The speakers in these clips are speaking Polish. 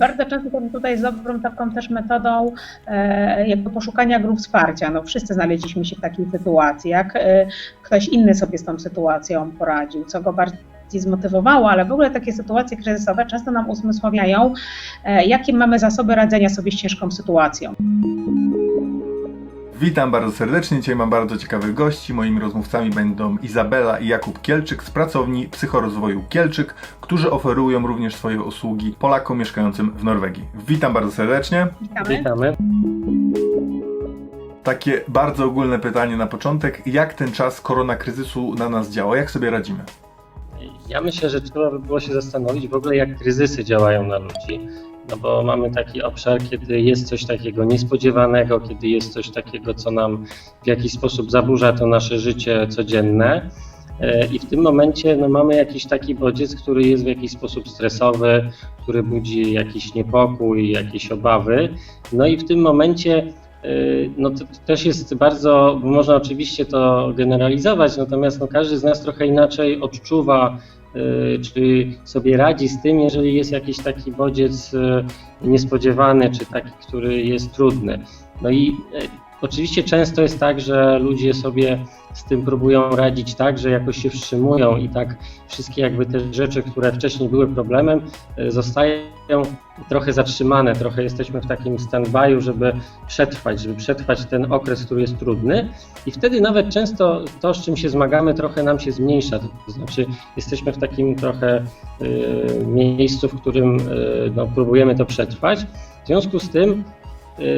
Bardzo często to tutaj jest dobrą taką też metodą e, jakby poszukania grup wsparcia. No wszyscy znaleźliśmy się w takiej sytuacji, jak e, ktoś inny sobie z tą sytuacją poradził, co go bardziej zmotywowało, ale w ogóle takie sytuacje kryzysowe często nam uzmysławiają, e, jakie mamy zasoby radzenia sobie z ciężką sytuacją. Witam bardzo serdecznie. Dzisiaj mam bardzo ciekawych gości. Moimi rozmówcami będą Izabela i Jakub Kielczyk z pracowni psychorozwoju Kielczyk, którzy oferują również swoje usługi Polakom mieszkającym w Norwegii. Witam bardzo serdecznie. Witamy. Witamy. Takie bardzo ogólne pytanie na początek. Jak ten czas korona kryzysu na nas działa? Jak sobie radzimy? Ja myślę, że trzeba by było się zastanowić w ogóle, jak kryzysy działają na ludzi. No bo mamy taki obszar, kiedy jest coś takiego niespodziewanego, kiedy jest coś takiego, co nam w jakiś sposób zaburza to nasze życie codzienne. E, I w tym momencie no, mamy jakiś taki bodziec, który jest w jakiś sposób stresowy, który budzi jakiś niepokój, jakieś obawy. No i w tym momencie y, no to też jest bardzo, można oczywiście to generalizować, natomiast no każdy z nas trochę inaczej odczuwa, czy sobie radzi z tym, jeżeli jest jakiś taki bodziec y, niespodziewany, czy taki, który jest trudny. No i y, oczywiście często jest tak, że ludzie sobie z tym próbują radzić tak, że jakoś się wstrzymują i tak wszystkie jakby te rzeczy, które wcześniej były problemem, y, zostają trochę zatrzymane, trochę jesteśmy w takim stand-by'u, żeby przetrwać, żeby przetrwać ten okres, który jest trudny i wtedy nawet często to, z czym się zmagamy, trochę nam się zmniejsza, to znaczy jesteśmy w takim trochę y, miejscu, w którym y, no, próbujemy to przetrwać. W związku z tym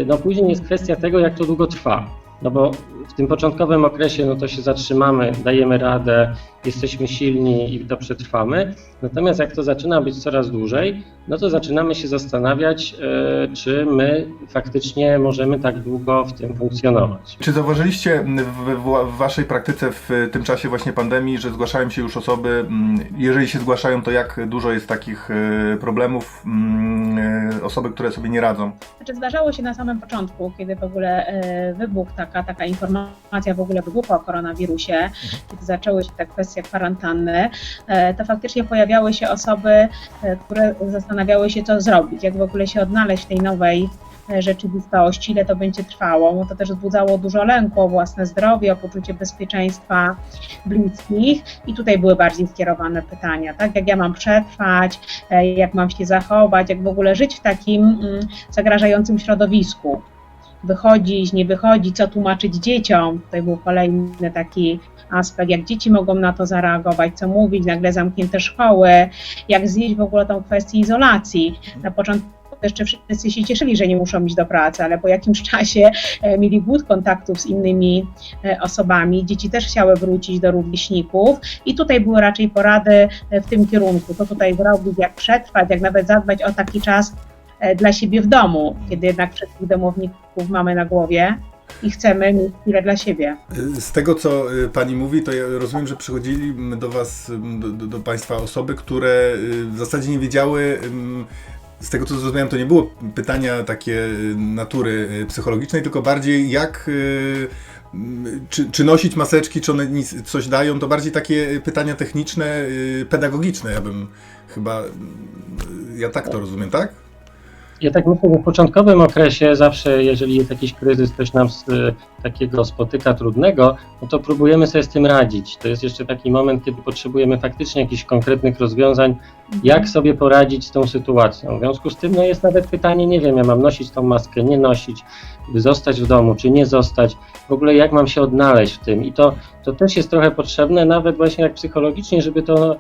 no, później jest kwestia tego, jak to długo trwa. No bo w tym początkowym okresie no to się zatrzymamy, dajemy radę, jesteśmy silni i to przetrwamy. Natomiast jak to zaczyna być coraz dłużej, no to zaczynamy się zastanawiać, e, czy my faktycznie możemy tak długo w tym funkcjonować. Czy zauważyliście w, w, w waszej praktyce w tym czasie właśnie pandemii, że zgłaszają się już osoby, mm, jeżeli się zgłaszają, to jak dużo jest takich e, problemów, mm, e, osoby, które sobie nie radzą? Znaczy zdarzało się na samym początku, kiedy w ogóle wybuchł taka, taka informacja w ogóle wybuchła o koronawirusie, kiedy zaczęły się te kwestie kwarantanny, to faktycznie pojawiały się osoby, które zastanawiały się, co zrobić, jak w ogóle się odnaleźć w tej nowej e, rzeczywistości, ile to będzie trwało. To też wzbudzało dużo lęku o własne zdrowie, o poczucie bezpieczeństwa bliskich i tutaj były bardziej skierowane pytania, tak? Jak ja mam przetrwać, e, jak mam się zachować, jak w ogóle żyć w takim mm, zagrażającym środowisku. Wychodzić, nie wychodzić, co tłumaczyć dzieciom. Tutaj był kolejny taki aspekt, jak dzieci mogą na to zareagować, co mówić, nagle zamknięte szkoły, jak znieść w ogóle tą kwestię izolacji. Na początku jeszcze wszyscy się cieszyli, że nie muszą iść do pracy, ale po jakimś czasie e, mieli głód kontaktów z innymi e, osobami. Dzieci też chciały wrócić do rówieśników i tutaj były raczej porady e, w tym kierunku, co tutaj zrobić, jak przetrwać, jak nawet zadbać o taki czas dla siebie w domu, kiedy jednak wszystkich domowników mamy na głowie i chcemy mieć chwilę dla siebie. Z tego, co y, pani mówi, to ja rozumiem, że przychodzili do was, do, do, państwa osoby, które w zasadzie nie wiedziały, z tego co zrozumiałem, to nie było pytania takie natury psychologicznej, tylko bardziej jak, czy, czy nosić maseczki, czy one nic, coś dają, to bardziej takie pytania techniczne, pedagogiczne, ja bym chyba, ja tak to rozumiem, tak? Ja tak myślę, że w początkowym okresie zawsze, jeżeli jest jakiś kryzys, coś nam z, y, takiego spotyka trudnego, no to próbujemy sobie z tym radzić. To jest jeszcze taki moment, kiedy potrzebujemy faktycznie jakichś konkretnych rozwiązań, jak sobie poradzić z tą sytuacją. W związku z tym no jest nawet pytanie, nie wiem, ja mam nosić tą maskę, nie nosić, zostać w domu, czy nie zostać, w ogóle jak mam się odnaleźć w tym. I to, to też jest trochę potrzebne, nawet właśnie jak psychologicznie, żeby to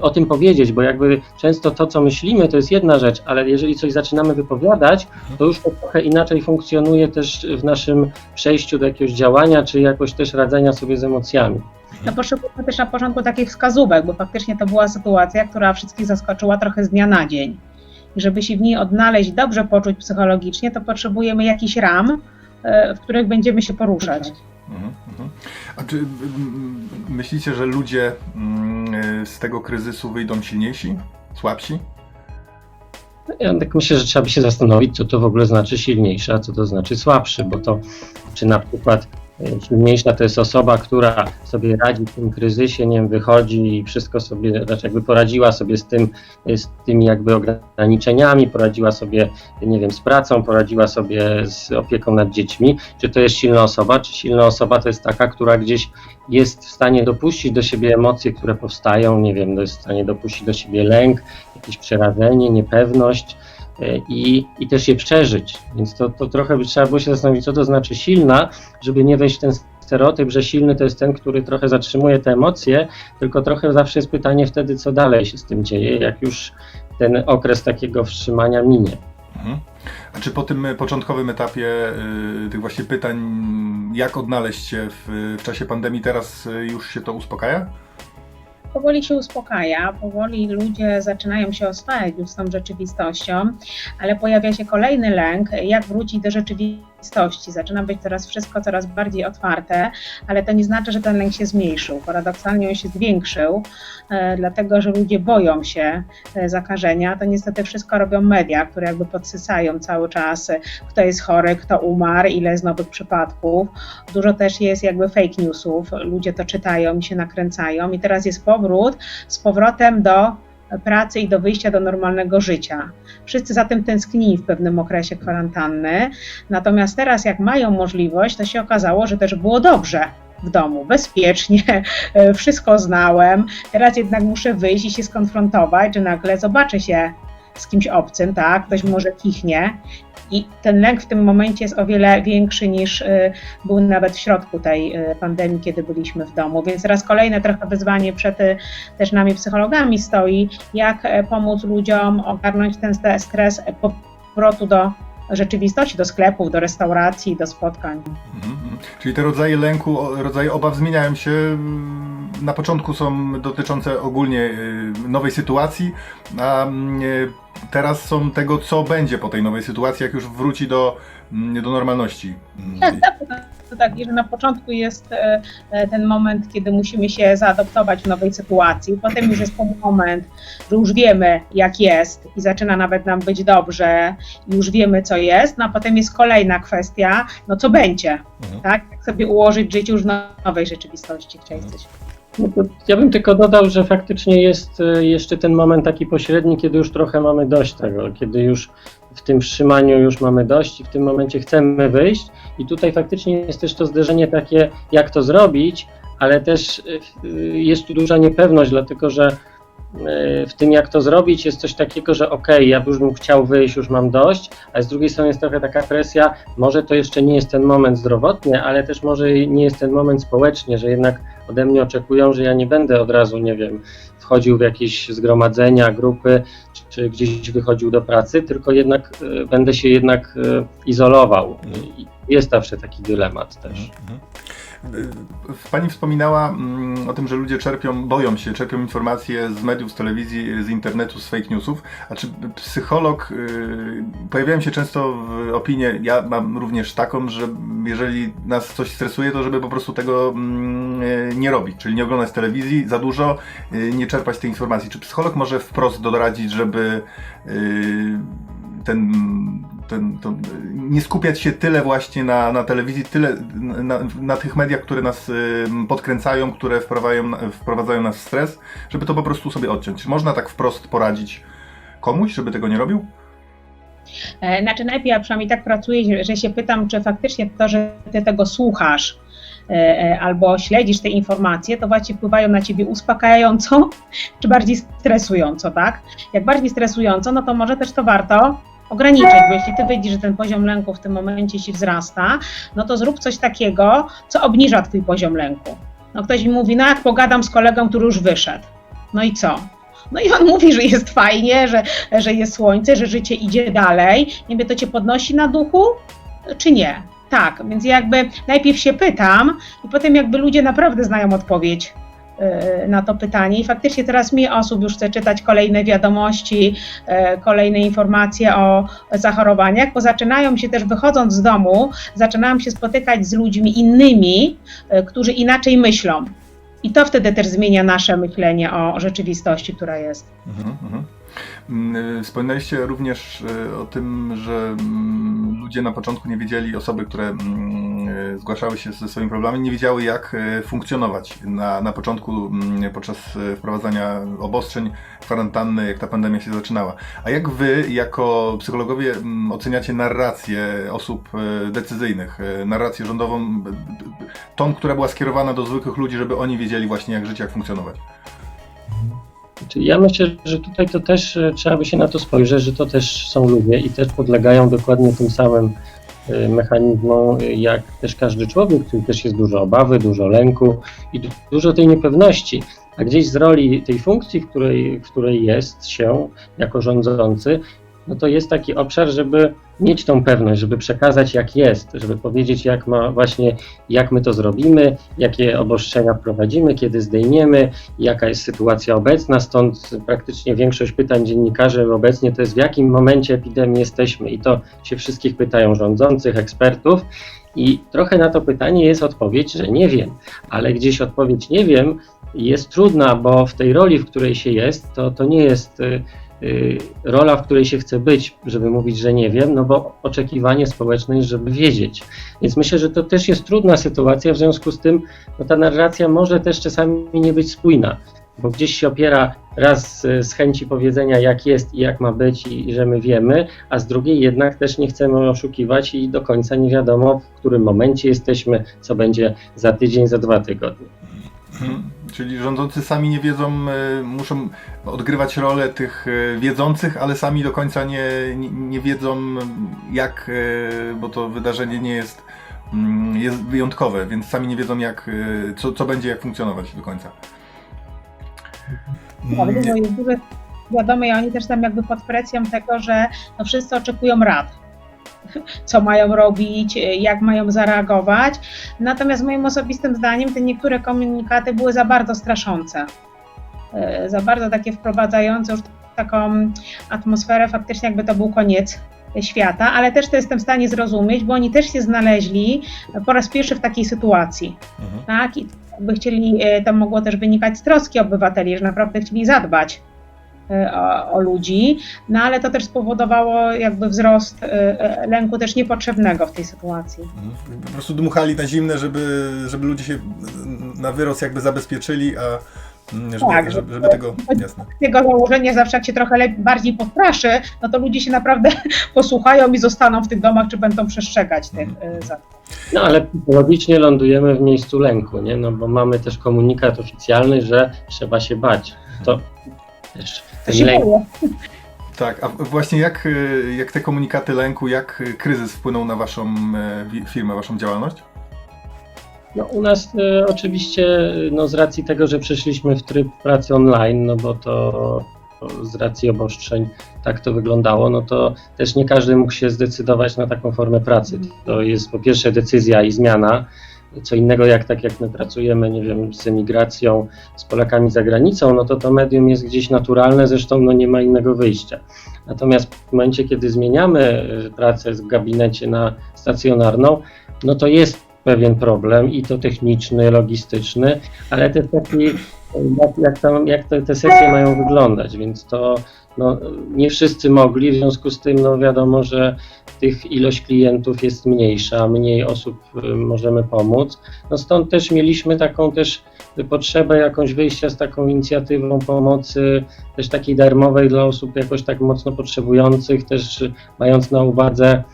o tym powiedzieć, bo jakby często to, co myślimy, to jest jedna rzecz, ale jeżeli coś zaczynamy wypowiadać, to już to trochę inaczej funkcjonuje też w naszym przejściu do jakiegoś działania, czy jakoś też radzenia sobie z emocjami. No potrzebujemy też na początku takich wskazówek, bo faktycznie to była sytuacja, która wszystkich zaskoczyła trochę z dnia na dzień. I żeby się w niej odnaleźć, dobrze poczuć psychologicznie, to potrzebujemy jakichś ram, e, w których będziemy się poruszać. Mhm. A czy myślicie, że ludzie mm, z tego kryzysu wyjdą silniejsi, słabsi? Ja tak myślę, że trzeba by się zastanowić, co to w ogóle znaczy silniejszy, a co to znaczy słabszy, bo to czy na przykład silniejsza to jest osoba, która sobie radzi w tym kryzysie, nie wiem, wychodzi i wszystko sobie, znaczy jakby poradziła sobie z tym, z tymi jakby ograniczeniami, poradziła sobie, nie wiem, z pracą, poradziła sobie z opieką nad dziećmi. Czy to jest silna osoba, czy silna osoba to jest taka, która gdzieś jest w stanie dopuścić do siebie emocje, które powstają, nie wiem, jest w stanie dopuścić do siebie lęk, jakieś przerażenie, niepewność i, i też je przeżyć. Więc to, to trochę by trzeba było się zastanowić, co to znaczy silna, żeby nie wejść w ten stereotyp, że silny to jest ten, który trochę zatrzymuje te emocje, tylko trochę zawsze jest pytanie wtedy, co dalej się z tym dzieje, jak już ten okres takiego wstrzymania minie. Mhm. A czy po tym początkowym etapie y, tych właśnie pytań, jak odnaleźć się w, w czasie pandemii, teraz y, już się to uspokaja? Powoli się uspokaja, powoli ludzie zaczynają się oswajać już z tą rzeczywistością, ale pojawia się kolejny lęk, jak wrócić do rzeczywistości. Zaczyna być teraz wszystko coraz bardziej otwarte, ale to nie znaczy, że ten lęk się zmniejszył. Paradoksalnie on się zwiększył, e, dlatego że ludzie boją się e, zakażenia. To niestety wszystko robią media, które jakby podsysają cały czas, e, kto jest chory, kto umarł, ile jest nowych przypadków. Dużo też jest jakby fake newsów, ludzie to czytają i się nakręcają i teraz jest powrót z powrotem do pracy i do wyjścia do normalnego życia. Wszyscy za tym tęsknili w pewnym okresie kwarantanny, natomiast teraz jak mają możliwość, to się okazało, że też było dobrze w domu, bezpiecznie, wszystko znałem, teraz jednak muszę wyjść i się skonfrontować, że nagle zobaczę się z kimś obcym, tak, ktoś może kichnie i ten lęk w tym momencie jest o wiele większy niż y, był nawet w środku tej y, pandemii, kiedy byliśmy w domu. Więc raz kolejne trochę wyzwanie przed y, też nami psychologami stoi, jak e, pomóc ludziom ogarnąć ten st- stres e, powrotu do rzeczywistości, do sklepów, do restauracji, do spotkań. Mhm. Czyli te rodzaje lęku, rodzaje obaw zmieniają się. mm, Na początku są dotyczące ogólnie nowej sytuacji, a mm, teraz są tego, co będzie po tej nowej sytuacji, jak już wróci do, mm, do normalności. Mm, Tak, tak, to, tak, że na początku jest e, e, ten moment, kiedy musimy się zaadoptować w nowej sytuacji, potem już jest ten moment, że już wiemy jak jest i zaczyna nawet nam być dobrze, i już wiemy co jest, no a potem jest kolejna kwestia, no co będzie, Mhm. tak, jak sobie ułożyć życie już w nowej rzeczywistości, chciałeś coś No ja bym tylko dodał, że faktycznie jest e, jeszcze ten moment taki pośredni, kiedy już trochę mamy dość tego, kiedy już w tym wstrzymaniu już mamy dość i w tym momencie chcemy wyjść. I tutaj faktycznie jest też to zderzenie takie, jak to zrobić, ale też e, jest tu duża niepewność, dlatego że w tym, jak to zrobić, jest coś takiego, że okej, ja już bym chciał wyjść, już mam dość, a z drugiej strony jest trochę taka presja, może to jeszcze nie jest ten moment zdrowotnie, ale też może nie jest ten moment społecznie, że jednak ode mnie oczekują, że ja nie będę od razu, nie wiem, wchodził w jakieś zgromadzenia, grupy, czy, czy gdzieś wychodził do pracy, tylko jednak e, będę się jednak e, izolował. I jest zawsze taki dylemat też. Mhm. Y, Pani wspominała mm, o tym, że ludzie czerpią, boją się, czerpią informacje z mediów, z telewizji, z internetu, z fake newsów. A czy psycholog, y, pojawiają się często w opinie, ja mam również taką, że jeżeli nas coś stresuje, to żeby po prostu tego mm, y, nie robić, czyli nie oglądać telewizji za dużo, y, nie czerpać tej informacji. Czy psycholog może wprost doradzić, żeby y, ten, ten, to, nie skupiać się tyle właśnie na, na telewizji, tyle na, na tych mediach, które nas y, podkręcają, które wprowadzają, wprowadzają nas w stres, żeby to po prostu sobie odciąć. Można tak wprost poradzić komuś, żeby tego nie robił? E, Znaczy najpierw ja przynajmniej tak pracuję, że- że się pytam, czy faktycznie to, że ty tego słuchasz e, e, albo śledzisz te informacje, to właśnie wpływają na ciebie uspokajająco, czy bardziej stresująco, tak? Jak bardziej stresująco, no to może też to warto ograniczyć, bo jeśli ty widzisz, że ten poziom lęku w tym momencie ci wzrasta, no to zrób coś takiego, co obniża twój poziom lęku. No ktoś mi mówi, no jak pogadam z kolegą, który już wyszedł. No i co? No i on mówi, że jest fajnie, że, że jest słońce, że życie idzie dalej. Wiem, to cię podnosi na duchu, czy nie? Tak, więc jakby najpierw się pytam i potem jakby ludzie naprawdę znają odpowiedź na to pytanie i faktycznie teraz mi osób już chce czytać kolejne wiadomości, yy, kolejne informacje o zachorowaniach, bo zaczynają się też wychodząc z domu, zaczynają się spotykać z ludźmi innymi, yy, którzy inaczej myślą. I to wtedy też zmienia nasze myślenie o rzeczywistości, która jest. Mhm, mhm. Wspominaliście również y, o tym, że mm, ludzie na początku nie wiedzieli, osoby, które mm, mm, zgłaszały się ze swoimi problemami, nie wiedziały jak e, funkcjonować na, na początku, mm, podczas e, wprowadzania obostrzeń, kwarantanny, jak ta pandemia się zaczynała. A jak wy, jako psychologowie, mm, oceniacie narrację osób e, decyzyjnych, e, narrację rządową, tą, która była skierowana do zwykłych ludzi, żeby oni wiedzieli właśnie jak żyć, jak funkcjonować? Ja myślę, że tutaj to też e, trzeba by się na to spojrzeć, że to też są ludzie i też podlegają dokładnie tym samym e, mechanizmom, e, jak też każdy człowiek, który też jest dużo obawy, dużo lęku i du- dużo tej niepewności. A gdzieś z roli tej funkcji, w której, w której jest się jako rządzący, no to jest taki obszar, żeby mieć tą pewność, żeby przekazać jak jest, żeby powiedzieć jak ma właśnie, jak my to zrobimy, jakie obostrzenia wprowadzimy, kiedy zdejmiemy, jaka jest sytuacja obecna, stąd praktycznie większość pytań dziennikarzy obecnie to jest w jakim momencie epidemii jesteśmy i to się wszystkich pytają rządzących, ekspertów i trochę na to pytanie jest odpowiedź, że nie wiem, ale gdzieś odpowiedź nie wiem jest trudna, bo w tej roli, w której się jest, to, to nie jest y, rola, w której się chce być, żeby mówić, że nie wiem, no bo oczekiwanie społeczne jest, żeby wiedzieć. Więc myślę, że to też jest trudna sytuacja, w związku z tym no ta narracja może też czasami nie być spójna, bo gdzieś się opiera raz z, z chęci powiedzenia, jak jest i jak ma być, i, i że my wiemy, a z drugiej jednak też nie chcemy oszukiwać i do końca nie wiadomo, w którym momencie jesteśmy, co będzie za tydzień, za dwa tygodnie. Mhm. Czyli rządzący sami nie wiedzą, e, muszą odgrywać rolę tych e, wiedzących, ale sami do końca nie, nie, nie wiedzą jak, e, bo to wydarzenie nie jest, mm, jest wyjątkowe, więc sami nie wiedzą jak, co, co będzie, jak funkcjonować do końca. Prawda, Mm, bo jest dużo wiadomo i oni też tam jakby pod presją tego, że no wszyscy oczekują rad. Co mają robić, jak mają zareagować. Natomiast moim osobistym zdaniem te niektóre komunikaty były za bardzo straszące. E, Za bardzo takie wprowadzające już taką atmosferę, faktycznie jakby to był koniec świata, ale też to jestem w stanie zrozumieć, bo oni też się znaleźli po raz pierwszy w takiej sytuacji Mhm. tak? I jakby chcieli, e, to mogło też wynikać z troski obywateli, że naprawdę chcieli zadbać e, o, o ludzi, no ale to też spowodowało jakby wzrost e, e, lęku też niepotrzebnego w tej sytuacji. Mhm. Po prostu dmuchali na zimne, żeby, żeby ludzie się na wyrost jakby zabezpieczyli, a mm, żeby, Tak, żeby, żeby- tego, jasne. Z tego założenia zawsze jak się trochę lep- bardziej postraszy, no to ludzie się naprawdę posłuchają i zostaną w tych domach, czy będą przestrzegać tych e, zasad. No ale psychologicznie lądujemy w miejscu lęku, nie? No bo mamy też komunikat oficjalny, że trzeba się bać. To też To się lęk boję. Tak, a właśnie jak, e, jak te komunikaty lęku, jak kryzys wpłynął na waszą e, firmę, waszą działalność? No, u nas e, oczywiście no, z racji tego, że przeszliśmy w tryb pracy online, no bo to, to z racji obostrzeń tak to wyglądało, no to też nie każdy mógł się zdecydować na taką formę pracy. To jest po pierwsze decyzja i zmiana, co innego jak tak jak my pracujemy, nie wiem, z emigracją, z Polakami za granicą, no to to medium jest gdzieś naturalne, zresztą no nie ma innego wyjścia. Natomiast w momencie, kiedy zmieniamy e, pracę w gabinecie na stacjonarną, no to jest pewien problem i to techniczny, logistyczny, ale też taki, jak, jak, tam, jak te, te sesje mają wyglądać, więc to no, nie wszyscy mogli, w związku z tym no, wiadomo, że tych ilość klientów jest mniejsza, mniej osób y, możemy pomóc. No, stąd też mieliśmy taką też potrzebę jakąś wyjścia z taką inicjatywą pomocy, też takiej darmowej dla osób jakoś tak mocno potrzebujących, też mając na uwadze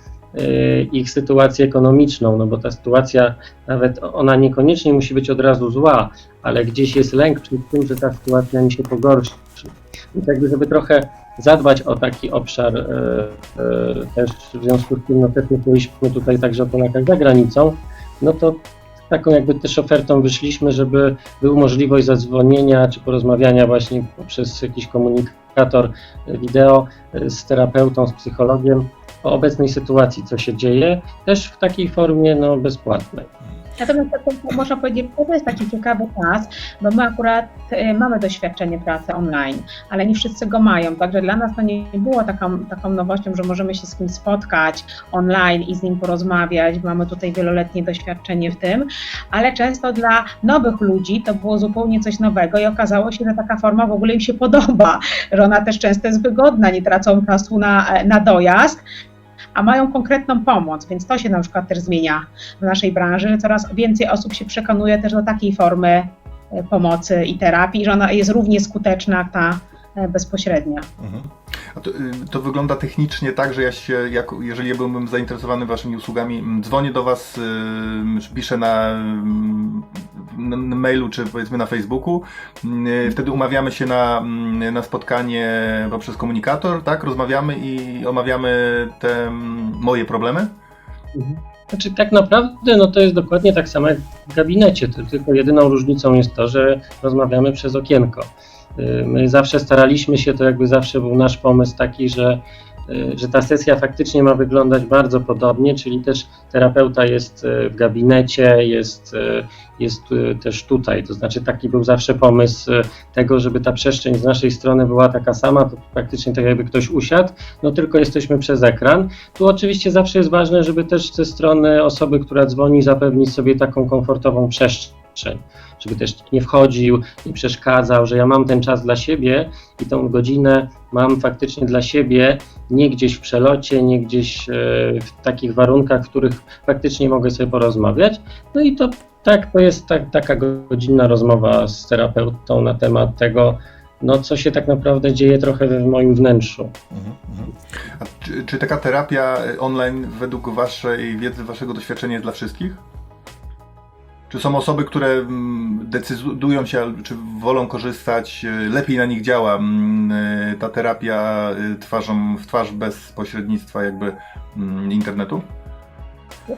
y, ich sytuację ekonomiczną, no bo ta sytuacja nawet ona niekoniecznie musi być od razu zła, ale gdzieś jest lęk przed tym, że ta sytuacja mi się pogorszy. I tak, żeby trochę zadbać o taki obszar, e, e, też w związku z tym, no też myśleliśmy tutaj także o Polakach za granicą, no to taką jakby też ofertą wyszliśmy, żeby był możliwość zadzwonienia czy porozmawiania właśnie poprzez jakiś komunikator wideo e, z terapeutą, z psychologiem o obecnej sytuacji, co się dzieje, też w takiej formie no, bezpłatnej. Natomiast to, można powiedzieć, to jest taki ciekawy czas, bo my akurat e, mamy doświadczenie pracy online, ale nie wszyscy go mają, także dla nas to nie było taką, taką nowością, że możemy się z kimś spotkać online i z nim porozmawiać, mamy tutaj wieloletnie doświadczenie w tym, ale często dla nowych ludzi to było zupełnie coś nowego i okazało się, że taka forma w ogóle im się podoba, że ona też często jest wygodna, nie tracą czasu na, na dojazd, a mają konkretną pomoc, więc to się na przykład też zmienia w naszej branży. Coraz więcej osób się przekonuje też do takiej formy e, pomocy i terapii, że ona jest równie skuteczna jak ta e, bezpośrednia. Mhm. To, y, to wygląda technicznie tak, że ja się, jak, jeżeli ja byłbym zainteresowany waszymi usługami, dzwonię do was, y, piszę na, na, mailu, czy powiedzmy na Facebooku, y, wtedy umawiamy się na, na spotkanie poprzez komunikator, tak? Rozmawiamy i omawiamy te moje problemy. Znaczy tak naprawdę no to jest dokładnie tak samo jak w gabinecie, tylko jedyną różnicą jest to, że rozmawiamy przez okienko. Y, My zawsze staraliśmy się, to jakby zawsze był nasz pomysł taki, że, y, że ta sesja faktycznie ma wyglądać bardzo podobnie, czyli też terapeuta jest y, w gabinecie, jest, jest też tutaj. To znaczy taki był zawsze pomysł tego, żeby ta przestrzeń z naszej strony była taka sama, to praktycznie tak jakby ktoś usiadł, no tylko jesteśmy przez ekran. Tu oczywiście zawsze jest ważne, żeby też ze strony osoby, która dzwoni, zapewnić sobie taką komfortową przestrzeń, żeby też nie wchodził, nie przeszkadzał, że ja mam ten czas dla siebie i tą godzinę mam faktycznie dla siebie, nie gdzieś w przelocie, nie gdzieś e, w takich warunkach, w których faktycznie mogę sobie porozmawiać. No i to tak, to jest tak, taka godzinna rozmowa z terapeutą na temat tego, no co się tak naprawdę dzieje trochę w moim wnętrzu. Mhm, mhm. Czy, czy taka terapia online według waszej wiedzy, waszego doświadczenia jest dla wszystkich? Czy są osoby, które mm, decydują się, czy wolą korzystać, y, lepiej na nich działa mm, y, ta terapia y, twarzą w twarz bez pośrednictwa jakby mm, internetu?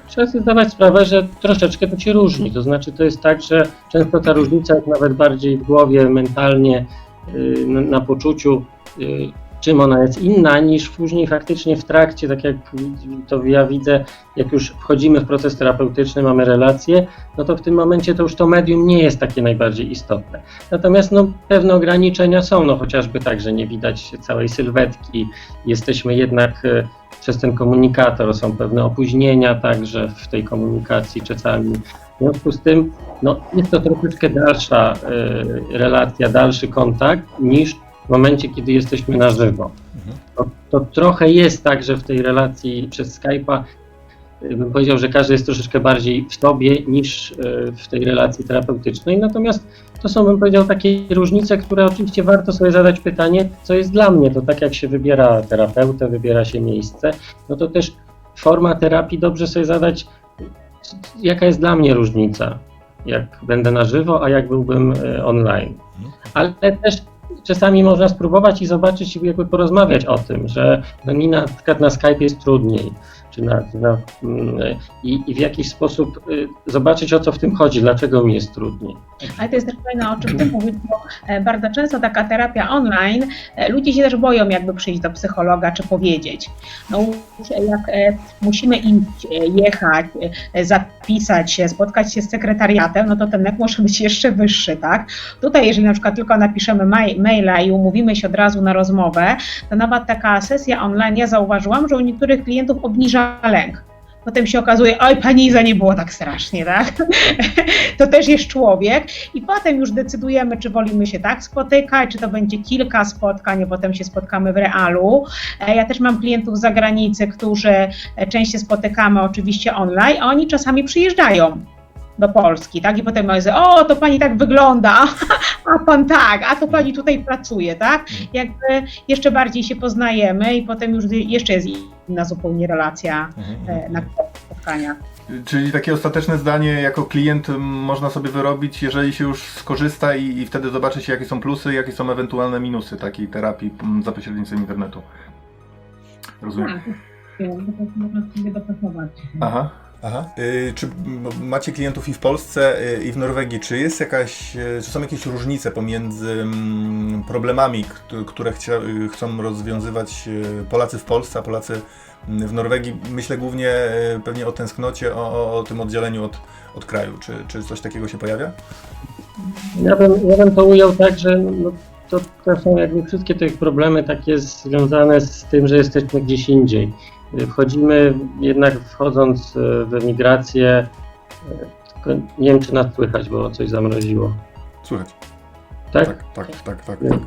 Trzeba sobie zdawać sprawę, że troszeczkę to się różni. To znaczy, to jest tak, że często ta różnica jest nawet bardziej w głowie, mentalnie, yy, na, poczuciu, yy, czym ona jest inna, niż później faktycznie w trakcie, tak jak to ja widzę, jak już wchodzimy w proces terapeutyczny, mamy relacje, no to w tym momencie to już to medium nie jest takie najbardziej istotne. Natomiast no, pewne ograniczenia są, no chociażby tak, że nie widać całej sylwetki, jesteśmy jednak e, przez ten komunikator, są pewne opóźnienia także w tej komunikacji czasami. W związku z tym no, jest to troszeczkę dalsza e, relacja, dalszy kontakt niż w momencie, kiedy jesteśmy na żywo. To, to trochę jest tak, że w tej relacji przez Skype'a y, bym powiedział, że każdy jest troszeczkę bardziej w sobie niż y, w tej relacji terapeutycznej. Natomiast to są, bym powiedział, takie różnice, które oczywiście warto sobie zadać pytanie, co jest dla mnie. To tak jak się wybiera terapeutę, wybiera się miejsce, no to też forma terapii dobrze sobie zadać, jaka jest dla mnie różnica, jak będę na żywo, a jak byłbym y, online. Ale też czasami można spróbować i zobaczyć, jakby porozmawiać o tym, że no na na Skype jest trudniej, czy na, na, mm, i, i w jakiś sposób y, zobaczyć o co w tym chodzi, dlaczego mi jest trudniej. Ale to jest też fajne, o czym Ty mówisz, bo e, bardzo często taka terapia online, e, ludzie się też boją jakby przyjść do psychologa czy powiedzieć. No już jak e, musimy iść, e, jechać, e, zapisać się, spotkać się z sekretariatem, no to ten nek może być jeszcze wyższy, tak? Tutaj jeżeli na przykład tylko napiszemy maila i umówimy się od razu na rozmowę, to nawet taka sesja online, ja zauważyłam, że u niektórych klientów obniża lęk. Potem się okazuje, oj, pani Iza nie było tak strasznie, tak? to też jest człowiek i potem już decydujemy, czy wolimy się tak spotykać, czy to będzie kilka spotkań, potem się spotkamy w realu. E, Ja też mam klientów z zagranicy, którzy e, częściej spotykamy oczywiście online, a oni czasami przyjeżdżają do Polski, tak? I potem mówię, o, to pani tak wygląda, a pan tak, a to pani tutaj pracuje, tak? Jakby jeszcze bardziej się poznajemy i potem już jeszcze jest inna zupełnie relacja e, na spotkaniach. Czyli takie ostateczne zdanie jako klient można sobie wyrobić, jeżeli się już skorzysta i, i wtedy zobaczy się jakie są plusy, jakie są ewentualne minusy takiej terapii za pośrednictwem internetu. Rozumiem. Tak, to można sobie dopasować. Aha. Aha. Y, czy macie klientów i w Polsce, y, i w Norwegii? Czy jest jakaś, y, czy są jakieś różnice pomiędzy mm, problemami, kt- które chcia, chcą rozwiązywać Polacy w Polsce, a Polacy mm, w Norwegii? Myślę głównie pewnie o tęsknocie, o, o, o tym oddzieleniu od, od kraju. Czy, czy coś takiego się pojawia? Ja bym, ja bym to ujął tak, że no, to, to są jakby wszystkie te problemy takie związane z tym, że jesteśmy gdzieś indziej. Wchodzimy jednak wchodząc y, w emigrację, tylko nie wiem czy nas słychać, bo coś zamroziło. Słychać. Tak? Tak, tak, tak, tak. tak.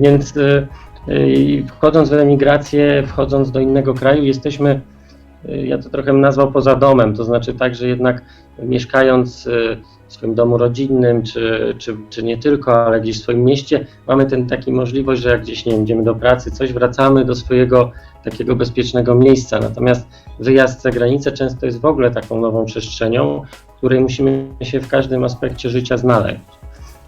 Więc y, y, wchodząc w emigrację, wchodząc do innego kraju, jesteśmy ja to trochę nazwał poza domem, to znaczy tak, że jednak mieszkając w swoim domu rodzinnym, czy, czy, czy nie tylko, ale gdzieś w swoim mieście, mamy ten taki możliwość, że jak gdzieś nie wiem, idziemy do pracy, coś wracamy do swojego takiego bezpiecznego miejsca. Natomiast wyjazd za granicę często jest w ogóle taką nową przestrzenią, w której musimy się w każdym aspekcie życia znaleźć.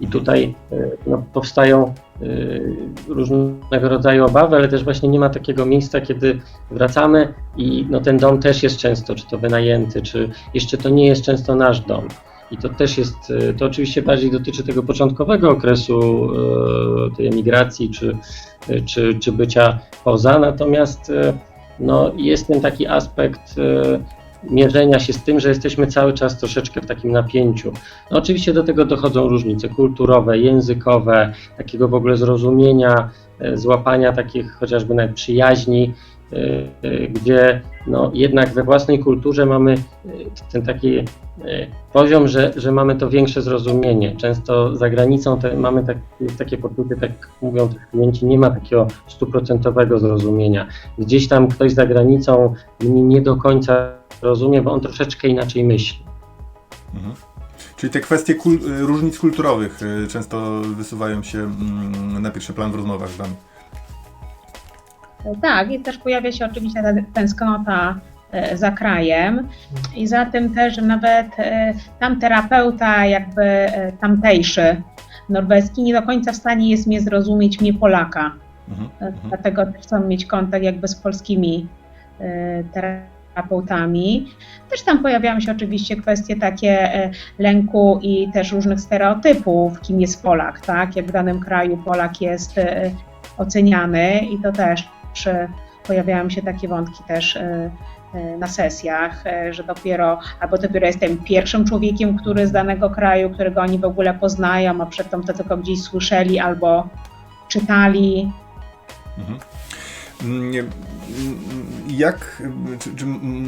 I tutaj y, no, powstają y, różnego rodzaju obawy, ale też właśnie nie ma takiego miejsca, kiedy wracamy i no, ten dom też jest często, czy to wynajęty, czy jeszcze to nie jest często nasz dom. I to też jest, y, to oczywiście bardziej dotyczy tego początkowego okresu y, tej emigracji, czy, y, czy, czy bycia poza, natomiast no, jest ten taki aspekt mierzenia się z tym, że jesteśmy cały czas troszeczkę w takim napięciu. No, oczywiście do tego dochodzą różnice kulturowe, językowe, takiego w ogóle zrozumienia, e, złapania takich chociażby nawet przyjaźni, e, e, gdzie no, jednak we własnej kulturze mamy e, ten taki e, poziom, że, że mamy to większe zrozumienie. Często za granicą te, mamy tak, takie poczucie, tak mówią też klienci, nie ma takiego stuprocentowego zrozumienia. Gdzieś tam ktoś za granicą mnie nie do końca rozumie, bo on troszeczkę inaczej myśli. Mhm. Czyli te kwestie kul- różnic kulturowych często wysuwają się mm, na pierwszy plan w rozmowach z Wami. Tak, i też pojawia się oczywiście ta tęsknota e, za krajem i za tym też, nawet e, tam terapeuta jakby e, tamtejszy, norweski, nie do końca w stanie jest mnie zrozumieć, mnie Polaka. Mhm. Mhm. Dlatego też chcą mieć kontakt jakby z polskimi terapeutami. Też tam pojawiają się oczywiście kwestie takie lęku i też różnych stereotypów, kim jest Polak, tak? Jak w danym kraju Polak jest oceniany i to też pojawiają się takie wątki też e, e, na sesjach, e, że dopiero, albo dopiero jestem pierwszym człowiekiem, który z danego kraju, którego oni w ogóle poznają, a przedtem to tylko gdzieś słyszeli albo czytali. Mhm. Mm, mm, Jak, czy, czy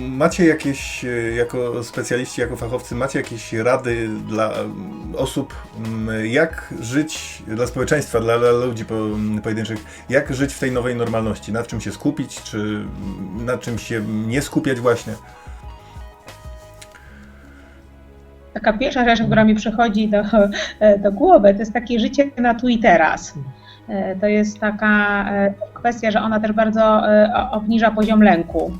macie jakieś, e, jako specjaliści, jako fachowcy, macie jakieś rady dla mm, osób, jak żyć, dla społeczeństwa, dla, dla ludzi po, pojedynczych, jak żyć w tej nowej normalności? Nad czym się skupić, czy nad czym się nie skupiać właśnie? Taka pierwsza rzecz, która mi przychodzi do, do głowy, to jest takie życie na tu i teraz. To jest taka e, kwestia, że ona też bardzo e, obniża poziom lęku.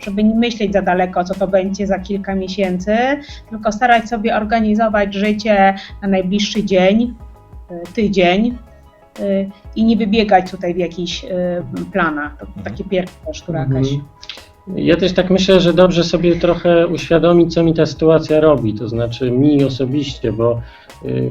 Żeby nie myśleć za daleko, co to będzie za kilka miesięcy, tylko starać sobie organizować życie na najbliższy dzień, e, tydzień i nie wybiegać tutaj w jakichś planach. To takie pierwsza rzecz, która Mhm. jakaś Ja też tak myślę, że dobrze sobie trochę uświadomić, co mi ta sytuacja robi, to znaczy mi osobiście, bo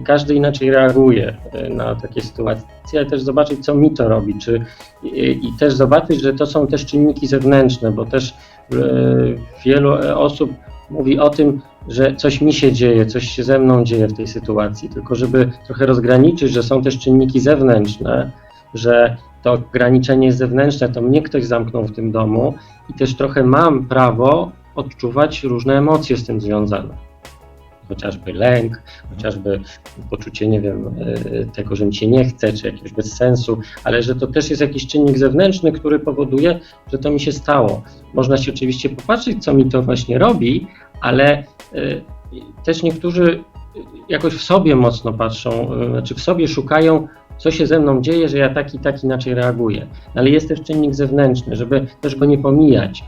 każdy inaczej reaguje y, na takie sytuacje, ale też zobaczyć, co mi to robi, czy, i, i też zobaczyć, że to są też czynniki zewnętrzne, bo też y, wielu e, osób mówi o tym, że coś mi się dzieje, coś się ze mną dzieje w tej sytuacji, tylko żeby trochę rozgraniczyć, że są też czynniki zewnętrzne, że to ograniczenie zewnętrzne, to mnie ktoś zamknął w tym domu i też trochę mam prawo odczuwać różne emocje z tym związane. Chociażby lęk, chociażby poczucie, nie wiem, e, tego, że mi się nie chce, czy jakiegoś bezsensu, ale że to też jest jakiś czynnik zewnętrzny, który powoduje, że to mi się stało. Można się oczywiście popatrzeć, co mi to właśnie robi, ale e, też niektórzy jakoś w sobie mocno patrzą, e, znaczy w sobie szukają, co się ze mną dzieje, że ja tak i tak inaczej reaguję. Ale jest też czynnik zewnętrzny, żeby też go nie pomijać,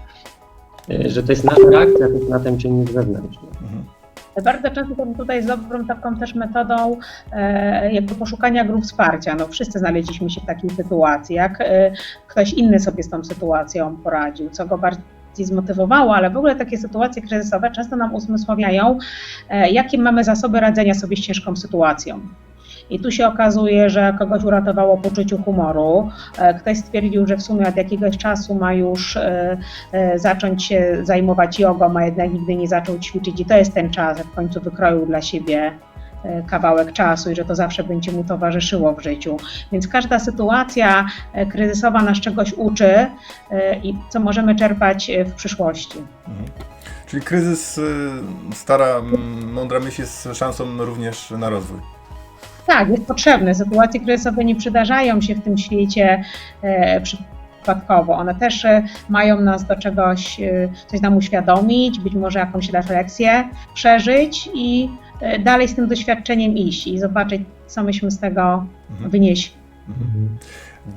że to jest nasza reakcja na ten czynnik zewnętrzny. Mhm. Bardzo często to tutaj jest dobrą taką też metodą e, jakby poszukania grup wsparcia. No, wszyscy znaleźliśmy się w takiej sytuacji, jak e, ktoś inny sobie z tą sytuacją poradził, co go bardziej zmotywowało, ale w ogóle takie sytuacje kryzysowe często nam uzmysławiają, e, jakie mamy zasoby radzenia sobie z ciężką sytuacją. I tu się okazuje, że kogoś uratowało poczuciu humoru. E, Ktoś stwierdził, że w sumie od jakiegoś czasu ma już e, e, zacząć się zajmować jogą, a jednak nigdy nie zaczął ćwiczyć i to jest ten czas, że w końcu wykroił dla siebie kawałek czasu i że to zawsze będzie mu towarzyszyło w życiu. Więc każda sytuacja kryzysowa nas czegoś uczy i co możemy czerpać w przyszłości. Mhm. Czyli kryzys, stara, mądra myśl jest szansą również na rozwój. Tak, jest potrzebny. Sytuacje kryzysowe nie przydarzają się w tym świecie e, przy, przypadkowo. One też e, mają nas do czegoś, e, coś nam uświadomić, być może jakąś refleksję przeżyć i e, dalej z tym doświadczeniem iść i zobaczyć, co myśmy z tego Mhm. wynieśli.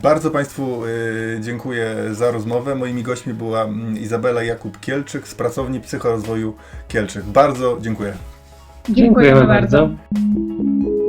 Bardzo Państwu dziękuję za rozmowę. Moimi gośćmi była mm, Izabela Jakub-Kielczyk z pracowni psychorozwoju Kielczyk. Bardzo dziękuję. Dziękujemy, Dziękujemy bardzo. bardzo.